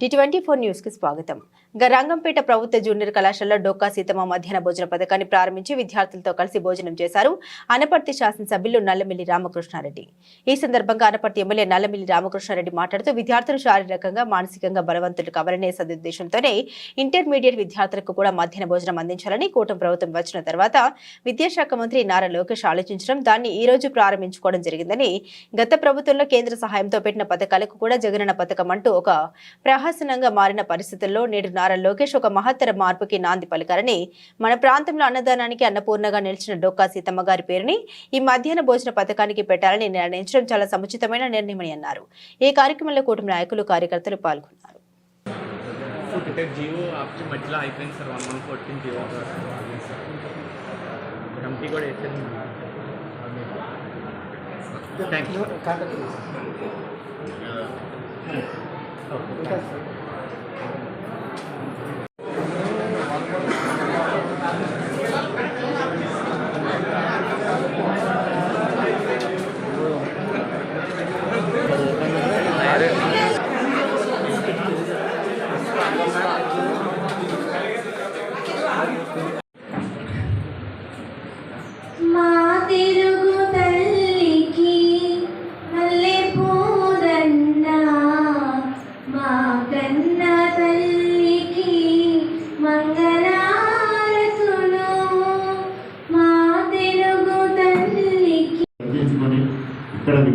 T twenty four న్యూస్కి స్వాగతం గరాంగంపేట ప్రభుత్వ జూనియర్ కళాశాలలో డోకా సీతమ్మ మధ్యాహ్న భోజన పథకాన్ని ప్రారంభించి విద్యార్థులతో కలిసి భోజనం చేశారు అనపర్తి శాసనసభ్యులు నల్లమిల్లి రామకృష్ణారెడ్డి. ఈ సందర్భంగా అనపర్తి ఎమ్మెల్యే నల్లమిల్లి రామకృష్ణారెడ్డి మాట్లాడుతూ విద్యార్థులు శారీరకంగా మానసికంగా బలవంతులు కావాలనే సదుద్దేశంతోనే ఇంటర్మీడియట్ విద్యార్థులకు కూడా మధ్యాహ్న భోజనం అందించాలని కూటమి ప్రభుత్వం వచ్చిన తర్వాత విద్యాశాఖ మంత్రి నారా లోకేష్ ఆలోచించడం దాన్ని ఈ రోజు ప్రారంభించుకోవడం జరిగిందని గత ప్రభుత్వంలో కేంద్ర సహాయంతో పెట్టిన పథకాలకు కూడా జగనన్న పథకం అంటూ ఒక సింహాసనంగా మారిన పరిస్థితుల్లో నేడు నారా లోకేష్ ఒక మహత్తర మార్పుకి నాంది పలికారని మన ప్రాంతంలో అన్నదానానికి అన్నపూర్ణగా నిలిచిన డొక్కా సీతమ్మ గారి పేరుని ఈ మధ్యాహ్న భోజన పథకానికి పెట్టాలని నిర్ణయించడం చాలా సముచితమైన నిర్ణయమని అన్నారు ఈ కార్యక్రమంలో కూటమి నాయకులు కార్యకర్తలు పాల్గొన్నారు Thank you. Thank you. Thank you. మా తిరుగు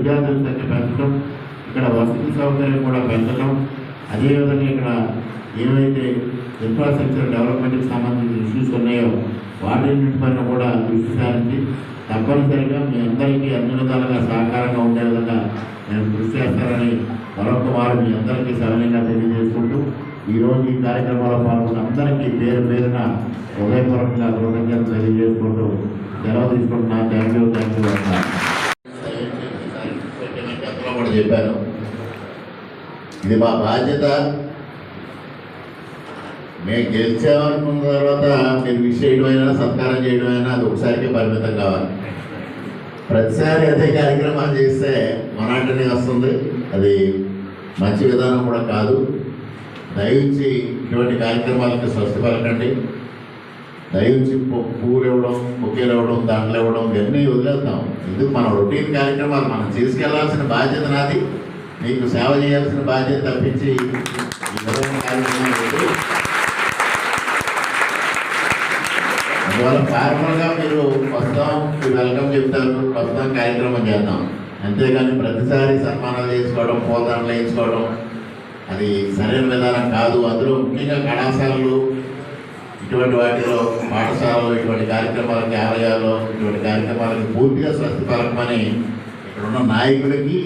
విద్యార్థుల సంఖ్య పెంచడం ఇక్కడ వసతి సౌకర్యం కూడా పెంచడం అదేవిధంగా ఇక్కడ ఏవైతే ఇన్ఫ్రాస్ట్రక్చర్ డెవలప్మెంట్కి సంబంధించిన ఇష్యూస్ ఉన్నాయో పైన కూడా దృష్టి సారించి తప్పనిసరిగా మీ అందరికీ అన్ని విధాలుగా సహకారంగా ఉండే విధంగా నేను కృషి చేస్తానని మరొక వారు మీ అందరికీ సరళంగా తెలియజేసుకుంటూ ఈరోజు ఈ కార్యక్రమంలో పాల్గొన్న అందరికీ పేరు పేరున హృదయపూర్వకంగా కృతజ్ఞతలు తెలియజేసుకుంటూ సెలవు తీసుకుంటున్నాను. థ్యాంక్ యూ థ్యాంక్ యూ అన్నా గతంలో కూడా చెప్పాను. ఇది మా బాధ్యత. మేము గెలిచామనుకున్న తర్వాత మీరు విష్ చేయడమైనా సత్కారం చేయడమైనా అది ఒకసారికే పరిమితం కావాలి. ప్రతిసారి అదే కార్యక్రమాలు చేస్తే మొనాటనే వస్తుంది. అది మంచి విధానం కూడా కాదు. దయవుంచి ఇటువంటి కార్యక్రమాలకి స్వస్తి పలకండి దయవుంచి పు- ఇవ్వడం బుకేలు ఇవ్వడం దండలు ఇవ్వడం ఇవన్నీ వదిలేద్దాం. ఎందుకు మన రొటీన్ కార్యక్రమాలు. మనం తీసుకెళ్ళాల్సిన బాధ్యత నాది. మీకు సేవ చేయాల్సిన బాధ్యత తప్పించి అందువల్ల ఫార్మల్గా మీరు వస్తాం మీరు వెల్కమ్ చెప్తారు వస్తాం కార్యక్రమం చేద్దాం. అంతేగాని ప్రతిసారి సన్మానాలు చేసుకోవడం పూలదండలు వేయించుకోవడం అది సరైన విధానం కాదు. అందులో ముఖ్యంగా కళాశాలలు ఇటువంటి వాటిలో పాఠశాలలో ఇటువంటి కార్యక్రమాలకి ఆలయాల్లో ఇటువంటి కార్యక్రమాలకి పూర్తిగా స్వస్తి పలకమని ఇక్కడ ఉన్న నాయకులకి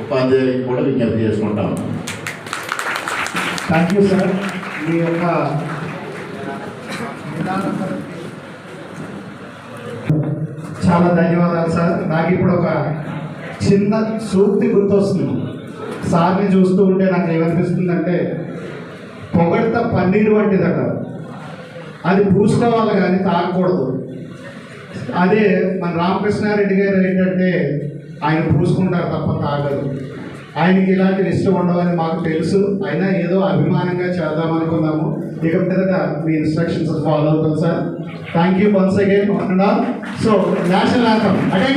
ఉపాధ్యాయులకి కూడా విజ్ఞప్తి చేసుకుంటాం థ్యాంక్ యూ సార్ మీ యొక్క చాలా ధన్యవాదాలు సార్ నాకు ఇప్పుడు ఒక చిన్న సూక్తి గుర్తొస్తుంది. సార్ని చూస్తూ ఉంటే నాకు ఏమనిపిస్తుందంటే పొగడత పన్నీరు వంటిదట. అది పూసుకోవాలి కానీ తాగకూడదు. అదే మన రామకృష్ణారెడ్డి గారు ఏంటంటే ఆయన పూసుకుంటారు తప్ప తాగరు. ఆయనకి ఇలాంటి ఇష్టం ఉండవని మాకు తెలుసు. అయినా ఏదో అభిమానంగా చేద్దాం అనుకున్నాము. ఇక మీదట మీ ఇన్స్ట్రక్షన్స్ ఫాలో అవుతాం sir. Thank you once again so national anthem attention